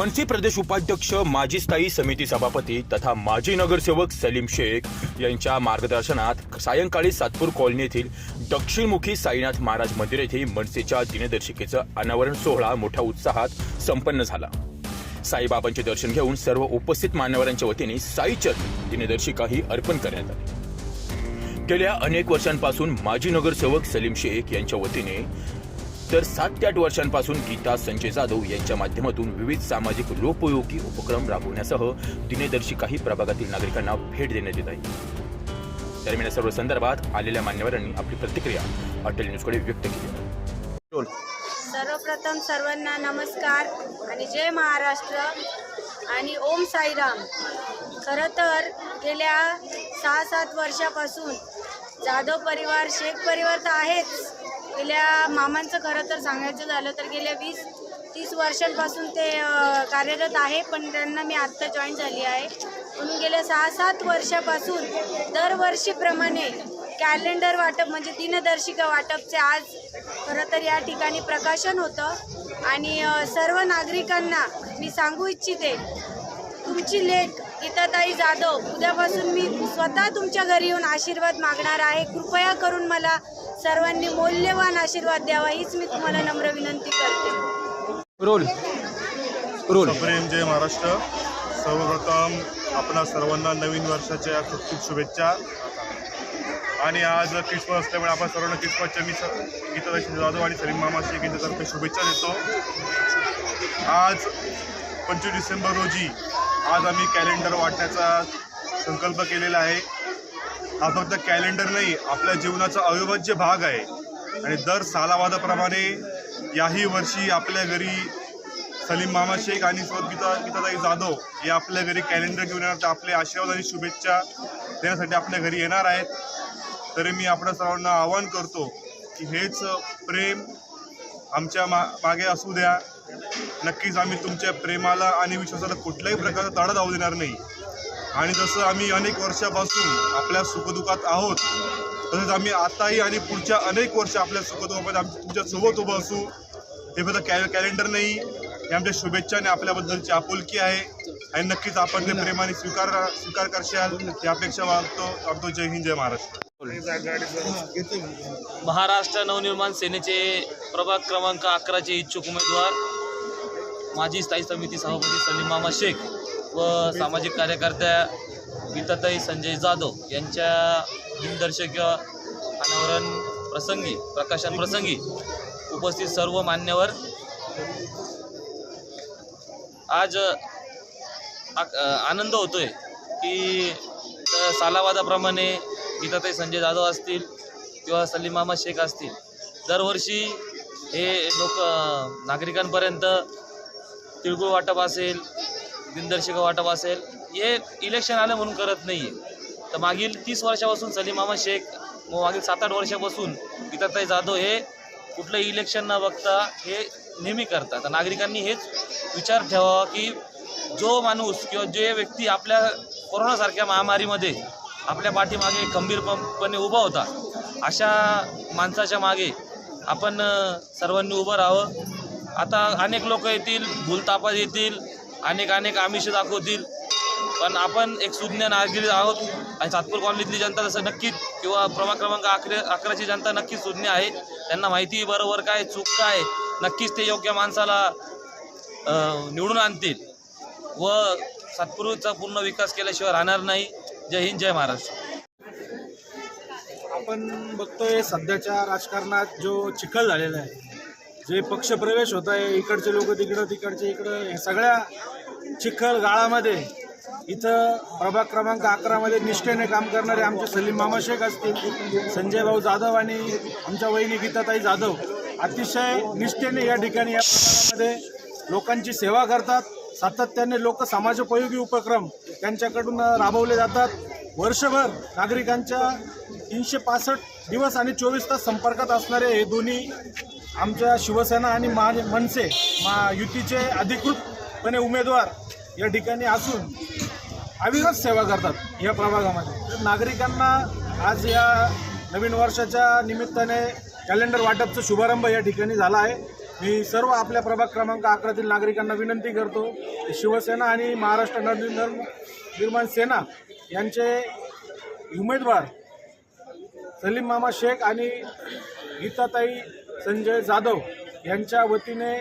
मनसे प्रदेश उपाध्यक्ष माजी स्थायी समिती सभापती तथा माजी नगरसेवक सलीम शेख यांच्या मार्गदर्शनात सायंकाळी सातपूर कॉलनी येथील दक्षिणमुखी साईनाथ महाराज मंदिर येथे मनसेच्या दिनदर्शिकेचं अनावरण सोहळा मोठ्या उत्साहात संपन्न झाला. साईबाबांचे दर्शन घेऊन सर्व उपस्थित मान्यवरांच्या वतीने साईचर दिनदर्शिकाही अर्पण करण्यात आली. गेल्या अनेक वर्षांपासून माजी नगरसेवक सलीम शेख यांच्या वतीने तर सात ते आठ वर्षांपासून गीता संजय जाधव यांच्या माध्यमातून विविध सामाजिक लोकोपयोगी उपक्रम राबवण्यासह दिनदर्शिकाही प्रभागातील नागरिकांना भेट देण्यात येत आहे. दरम्यान या सर्व संदर्भात आलेल्या मान्यवरांनी आपली प्रतिक्रिया अटल न्यूजकडे व्यक्त केली सर्वप्रथम सर्वांना नमस्कार आणि जय महाराष्ट्र आणि ओम साईराम. खरं तर गेल्या सहा सात वर्षापासून जाधव परिवार शेख परिवार तर आहेच. गेल्या मामांचं खरं तर सांगायचं झालं तर गेल्या वीस तीस वर्षांपासून ते कार्यरत आहे पण त्यांना मी आत्ता जॉईन झाली आहे. म्हणून गेल्या सहा सात वर्षापासून दरवर्षीप्रमाणे कॅलेंडर वाटप म्हणजे दिनदर्शिका वाटपचे आज खरं तर या ठिकाणी प्रकाशन होतं. आणि सर्व नागरिकांना मी सांगू इच्छिते तुमची लेख गीताताई जाधव उद्यापासून मी स्वतः तुमच्या घरी येऊन आशीर्वाद मागणार आहे. कृपया करून मला सर्वांनी मौल्यवान आशीर्वाद द्यावा हीच मी तुम्हाला नम्र विनंती करते. रोल. रोल. प्रेम जय महाराष्ट्र. सर्वप्रथम आपणा सर्वांना नवीन वर्षाच्या खूप खूप शुभेच्छा. आणि आज क्रिसमस असल्यामुळे आपण सर्वांना क्रिसमसच्या मी गीतादर्शन जाधव आणि सलीम मामा शेख यांच्यातर्फे शुभेच्छा देतो. आज पंचवीस डिसेंबर रोजी आज आम्ही कॅलेंडर वाटण्याचा संकल्प केलेला आहे. हा फक्त कॅलेंडर नाही आपल्या जीवनाचा अविभाज्य भाग आहे. आणि दर सालावादाप्रमाणे याही वर्षी आपल्या घरी सलीम मामा शेख आणि सोबत गीता गीताताई जाधव हे आपल्या घरी कॅलेंडर घेऊन येणार. तर आपले आशीर्वाद आणि शुभेच्छा देण्यासाठी आपल्या घरी येणार आहेत. तरी मी आपल्या सर्वांना आवाहन करतो की हेच प्रेम आमच्या मा मागे असू द्या. नक्कीच आम्ही तुमच्या प्रेमाला आणि विश्वासाला कुठल्याही प्रकारचा तडा जाऊ देणार नाही. आणि जसं आम्ही अनेक वर्षापासून आपल्या सुखदुःखात आहोत तसंच आम्ही आताही आणि पुढच्या अनेक वर्ष आपल्या सुखदुःखामध्ये आम तुमच्यासोबत उभं असू. हे फक्त कॅ कॅलेंडर नाही हे आमच्या शुभेच्छाने आपल्याबद्दलची आपुलकी आहे. आणि नक्कीच आपण ते प्रेमाने स्वीकार स्वीकार करशाल ही अपेक्षा मागतो मागतो. जय हिंद जय महाराष्ट्र. महाराष्ट्र नवनिर्माण सेनेचे प्रभाग क्रमांक अकराचे इच्छुक उमेदवार माजी स्थायी समिती सभापती सलीम मामा शेख व सामाजिक कार्यकर्त्या गीताताई संजय जाधव यांच्या दिनदर्शक अनावरण प्रसंगी प्रकाशन प्रसंगी उपस्थित सर्व मान्यवर. आज आनंद होतोय की सालावादाप्रमाणे गीताताई संजय जाधव असतील किंवा सलीम मामा शेख असतील. दरवर्षी हे लोक नागरिकांपर्यंत तिळगुळ वाटप असेल दिनदर्शिका वाटप असेल हे इलेक्शन आलं म्हणून करत नाही आहे तर मागील तीस वर्षापासून सलीम शेख व मागील सात आठ वर्षापासून गीताताई जाधव हे कुठलं इलेक्शन न बघता हे नेहमी करतात. तर नागरिकांनी हेच विचार ठेवावा की जो माणूस किंवा जे व्यक्ती आपल्या कोरोनासारख्या महामारीमध्ये आपल्या पाठीमागे खंबीरपणे उभा होता अशा माणसाच्या मागे आपण सर्वांनी उभं राहावं. आता अनेक लोक येतील भूलतापात येतील अनेक अनेक आमिष दाखवतील. पण आपण एक सुज्ञ नागरिक आहोत आणि सातपूर कॉलनीतली जनता जसं नक्कीच किंवा प्रभाग क्रमांक अकरा अकराची जनता नक्कीच सुज्ञ आहे. त्यांना माहिती बरोबर काय चूक काय नक्कीच ते योग्य माणसाला निवडून आणतील. व सातपूरचा पूर्ण विकास केल्याशिवाय राहणार नाही. जय हिंद जय महाराष्ट्र. आपण बघतोय सध्याच्या राजकारणात जो चिखल झालेला आहे जे पक्षप्रवेश होत आहे इकडचे लोक तिकडं तिकडचे इकडं हे सगळ्या चिखल गाळामध्ये इथं प्रभाग क्रमांक अकरामध्ये निष्ठेने काम करणारे आमचे सलीम मामा शेख असतील संजय भाऊ जाधव आणि आमच्या वहिनी गीताताई जाधव अतिशय निष्ठेने या ठिकाणी या प्रभागामध्ये लोकांची सेवा करतात. सातत्याने लोक समाजोपयोगी उपक्रम त्यांच्याकडून राबवले जातात. वर्षभर नागरिकांच्या तीनशे पासष्ट दिवस आणि चोवीस तास संपर्कात असणारे हे दोन्ही आमच्या शिवसेना आणि मा मनसे मा युतीचे अधिकृतपणे उमेदवार या ठिकाणी असून अविरत सेवा करतात या प्रभागामध्ये. तर नागरिकांना आज या नवीन वर्षाच्या निमित्ताने कॅलेंडर वाटपचा शुभारंभ या ठिकाणी झाला आहे. मी सर्व आपल्या प्रभाग क्रमांक अकरातील नागरिकांना विनंती करतो शिवसेना आणि महाराष्ट्र नवनिर्माण निर्माण सेना यांचे उमेदवार सलीम मामा शेख आणि गीताताई संजय जाधव यांच्या वतीने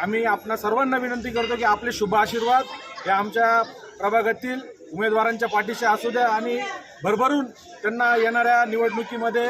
आम्ही आपणा सर्वांना विनंती करतो की आपले शुभ आशीर्वाद हे आमच्या प्रभागातील उमेदवारांच्या पाठीशी असू द्या आणि भरभरून त्यांना येणाऱ्या निवडणुकीमध्ये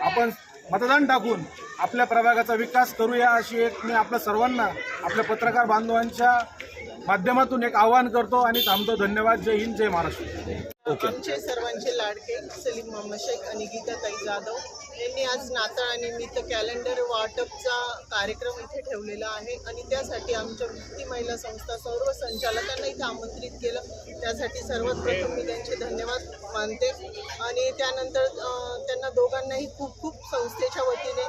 आपण मतदान टाकून आपल्या प्रभागाचा विकास करूया अशी एक मी आपल्या सर्वांना आपल्या पत्रकार बांधवांच्या माध्यमातून एक आवाहन करतो आणि थांबतो. धन्यवाद. जय हिंद जय महाराष्ट्र. आमचे सर्वांचे लाडके सलीम मोहम्मद शेख आणि गीताताई जाधव. यांनी आज नाताळानिमित्त कॅलेंडर वाटपचा कार्यक्रम इथे ठेवलेला आहे आणि त्यासाठी आमच्या वृत्ती महिला संस्था सर्व संचालकांना इथे आमंत्रित केलं. त्यासाठी सर्वात प्रथम मी त्यांचे धन्यवाद मानते. आणि त्यानंतर त्यांना दोघांनाही खूप खूप संस्थेच्या वतीने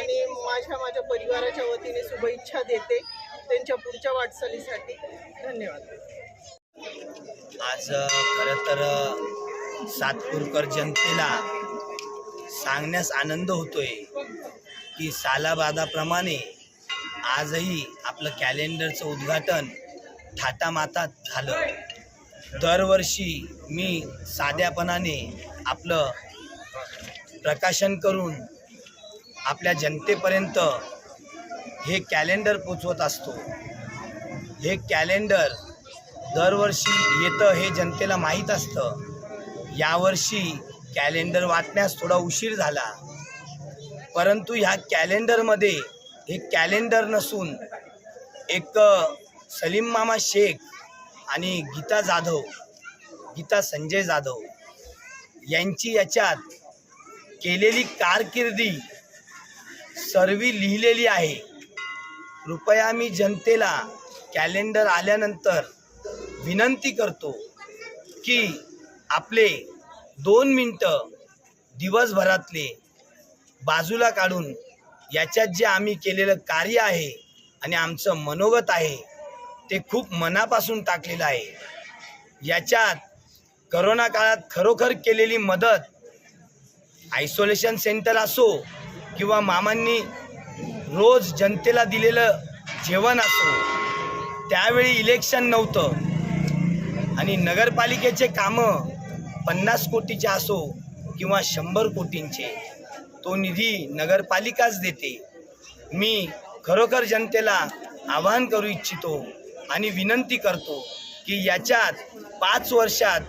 आणि माझ्या माझ्या परिवाराच्या वतीने शुभेच्छा देते. त्यांच्या पुढच्या वाटचालीसाठी धन्यवाद. आज खरं तर सातपूरकर जनतेला सांगण्यास आनंद होतोय की सालाबादाप्रमाणे आजही आपलं कॅलेंडरचं उद्घाटन थाटामातात झालं. दरवर्षी मी साध्यापणाने आपलं प्रकाशन करून आपल्या जनतेपर्यंत हे कॅलेंडर पोचवत असतो. हे कॅलेंडर दरवर्षी येतं हे जनतेला माहीत असतं. यावर्षी कॅलेंडर वाटण्यास थोडा उशीर झाला. परंतु ह्या कॅलेंडरमध्ये हे कॅलेंडर नसून एक सलीम मामा शेख आणि गीता जाधव गीता संजय जाधव यांची याच्यात केलेली कारकिर्दी सर्वी लिहिलेली आहे. कृपया मी जनतेला कॅलेंडर आल्यानंतर विनंती करतो की आपले दोन मिनटं दिवसभरातले बाजूला काढून याच्यात जे आम्ही केलेलं कार्य आहे आणि आमचं मनोगत आहे ते खूप मनापासून टाकलेलं आहे. याच्यात करोना काळात खरोखर केलेली मदत आयसोलेशन सेंटर असो किंवा मामांनी रोज जनतेला दिलेलं जेवण असो त्यावेळी इलेक्शन नव्हतं. आणि नगरपालिकेचे कामं पन्नास कोटीचे असो किंवा शंभर कोटींचे तो निधी नगरपालिकाच देते. मी खरोखर जनतेला आवाहन करू इच्छितो आणि विनंती करतो की याच्यात पाच वर्षात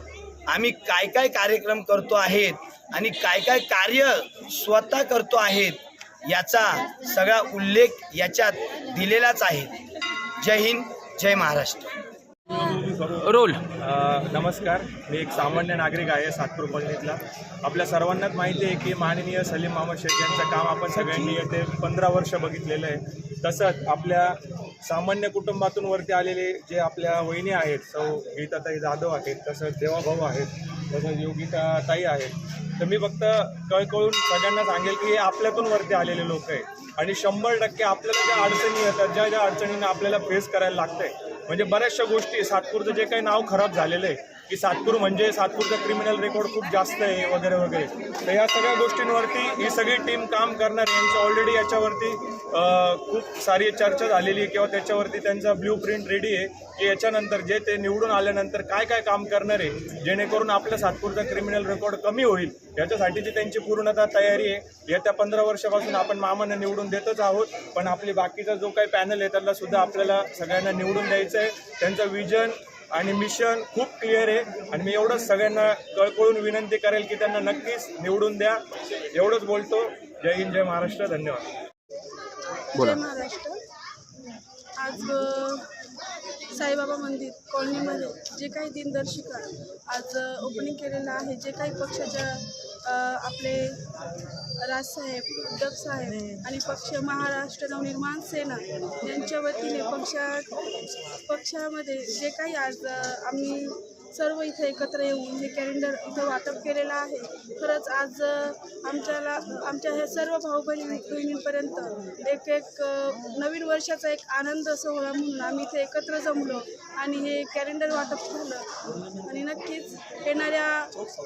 आम्ही काय काय कार्यक्रम करतो आहेत आणि काय काय कार्य स्वतः करतो आहेत याचा सगळा उल्लेख याच्यात दिलेलाच आहे. जय हिंद जय महाराष्ट्र. रोल. नमस्कार. मी एक सामान्य नागरिक आहे सातपूर कॉलनीतला. आपल्या सर्वांनाच माहिती आहे की माननीय सलीम मामा शेख यांचं काम आपण सगळ्यांनी येते पंधरा वर्ष बघितलेलं आहे. तसंच आपल्या सामान्य कुटुंबातून वरती आलेले जे आपल्या वहिनी आहेत सौ गीताताई जाधव आहेत तसंच देवाभाऊ आहेत तसंच योगिता ताई आहेत. तर मी फक्त कळकळून सगळ्यांना सांगेल की हे आपल्यातून वरती आलेले लोक आहे आणि शंभर टक्के आपल्याला ज्या अडचणी येतात ज्या ज्या अडचणींना आपल्याला फेस करायला लागतंय म्हणजे बऱ्याचशा गोष्टी सातपूरचं जे काही नाव खराब झालेलं आहे की सातपूर म्हणजे सातपूरचा क्रिमिनल रेकॉर्ड खूप जास्त आहे वगैरे वगैरे. तर या सगळ्या गोष्टींवरती ही सगळी टीम काम करणार आहे. यांची ऑलरेडी याच्यावरती खूप सारी चर्चा झालेली आहे किंवा त्याच्यावरती त्यांचा ब्ल्यू प्रिंट रेडी आहे की याच्यानंतर जे ते निवडून आल्यानंतर काय काय काम करणार आहे जेणेकरून आपल्या सातपूरचा क्रिमिनल रेकॉर्ड कमी होईल. याच्यासाठीची त्यांची पूर्णतः तयारी आहे. येत्या पंधरा वर्षापासून आपण मामांना निवडून देतच आहोत पण आपली बाकीचा जो काही पॅनल आहे त्याला सुद्धा आपल्याला सगळ्यांना निवडून द्यायचं आहे त्यांचं विजन आणि मिशन खूप क्लिअर आहे. आणि मी एवढंच सगळ्यांना कळकळून विनंती करेल की त्यांना नक्कीच निवडून द्या. एवढंच बोलतो. जय हिंद जय महाराष्ट्र. धन्यवाद. जय महाराष्ट्र. आज साईबाबा मंदिर कॉलनीमध्ये जे काही दिनदर्शिका आज ओपनिंग केलेलं आहे जे काही पक्षाच्या आपले राजसाहेब उद्धव साहेब आणि पक्ष महाराष्ट्र नवनिर्माण सेना यांच्या वतीने पक्षा पक्षामध्ये जे काही आज आम्ही सर्व इथे एकत्र येऊन हे कॅलेंडर इथं वाटप केलेलं आहे. खरंच आज आमच्याला आमच्या ह्या सर्व भाऊ बहिणी बहिणींपर्यंत एक एक नवीन वर्षाचा एक आनंद सोहळा म्हणून आम्ही इथे एकत्र जमलो आणि हे कॅलेंडर वाटप झालं. आणि नक्कीच येणाऱ्या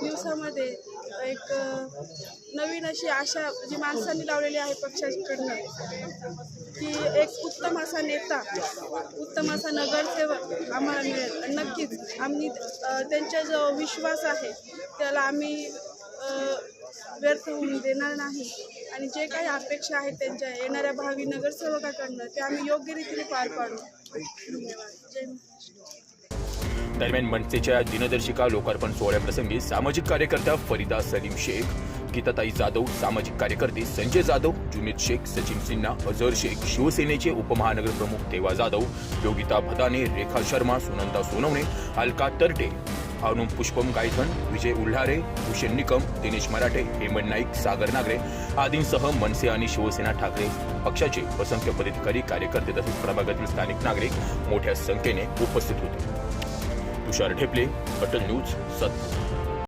दिवसामध्ये एक नवीन अशी आशा जी माणसांनी लावलेली आहे पक्षाकडनं की एक उत्तम असा नेता उत्तम असा नगरसेवक आम्हाला मिळेल. नक्कीच आम्ही त्यांचा जो विश्वास आहे त्याला आम्ही व्यर्थ होऊन देणार नाही. आणि जे काही अपेक्षा आहेत त्यांच्या येणाऱ्या भावी नगरसेवकाकडनं ते आम्ही योग्य रीतीने पार पाडू. धन्यवाद. जय महाराष्ट्र. दरम्यान मनसेच्या दिनदर्शिका लोकार्पण सोहळ्याप्रसंगी सामाजिक कार्यकर्त्या फरीदा सलीम शेख गीताताई जाधव सामाजिक कार्यकर्ते संजय जाधव जुनेद शेख सचिन सिन्हा अझर शेख शिवसेनेचे उपमहानगर प्रमुख देवा जाधव योगिता भदाने रेखा शर्मा सुनंदा सोनवणे अलका तरटे अनुप पुष्पम गायथन विजय उल्हारे भूषण निकम दिनेश मराठे हेमंत नाईक सागर नागरे आदींसह मनसे आणि शिवसेना ठाकरे पक्षाचे असंख्य पदाधिकारी कार्यकर्ते तसेच प्रभागातील स्थानिक नागरिक मोठ्या संख्येने उपस्थित होते. तुषार ढेपले अटल न्यूज सत